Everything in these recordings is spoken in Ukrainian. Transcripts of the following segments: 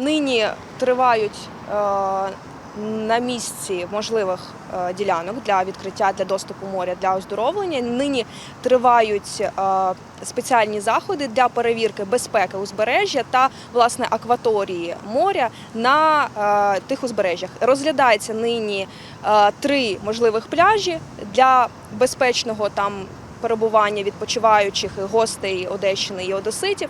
Нині тривають е, на місці можливих е, ділянок для відкриття для доступу моря для оздоровлення. Нині тривають е, спеціальні заходи для перевірки безпеки узбережжя та власне акваторії моря на тих узбережжях. Розглядається нині три можливих пляжі для безпечного там перебування відпочиваючих гостей Одещини і Одеситів.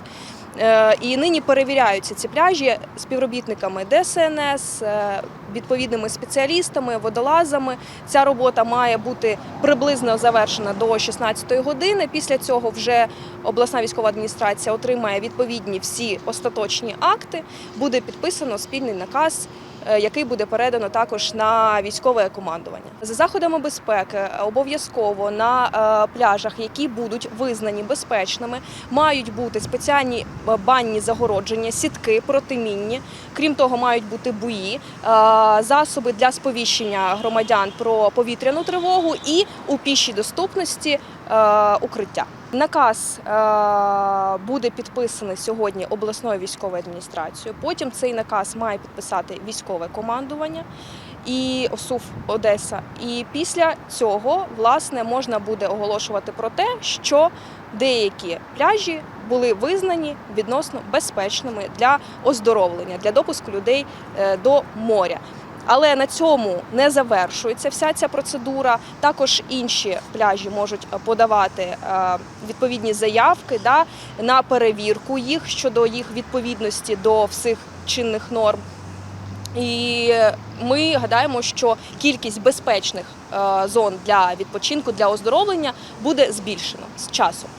Е, І нині перевіряються ці пляжі співробітниками ДСНС, е, відповідними спеціалістами, водолазами. Ця робота має бути приблизно завершена до 16 години. Після цього вже обласна військова адміністрація отримає відповідні всі остаточні акти. Буде підписано спільний наказ. Е, Який буде передано також на військове командування за заходами безпеки, е, обов'язково на е, пляжах, які будуть визнані безпечними, мають бути спеціальні банні загородження, сітки протимінні. Крім того, мають бути буї, е, засоби для сповіщення громадян про повітряну тривогу і у пішій доступності укриття. Наказ е, буде підписаний сьогодні обласною військовою адміністрацією. Потім цей наказ має підписати військове командування і ОСУФ Одеса. І після цього власне можна буде оголошувати про те, що деякі пляжі були визнані відносно безпечними для оздоровлення, для допуску людей е, до моря. Але на цьому не завершується вся ця процедура. Також інші пляжі можуть подавати е, відповідні заявки да, на перевірку їх щодо їх відповідності до всіх чинних норм. І ми гадаємо, що кількість безпечних е, зон для відпочинку для оздоровлення буде збільшено з часом.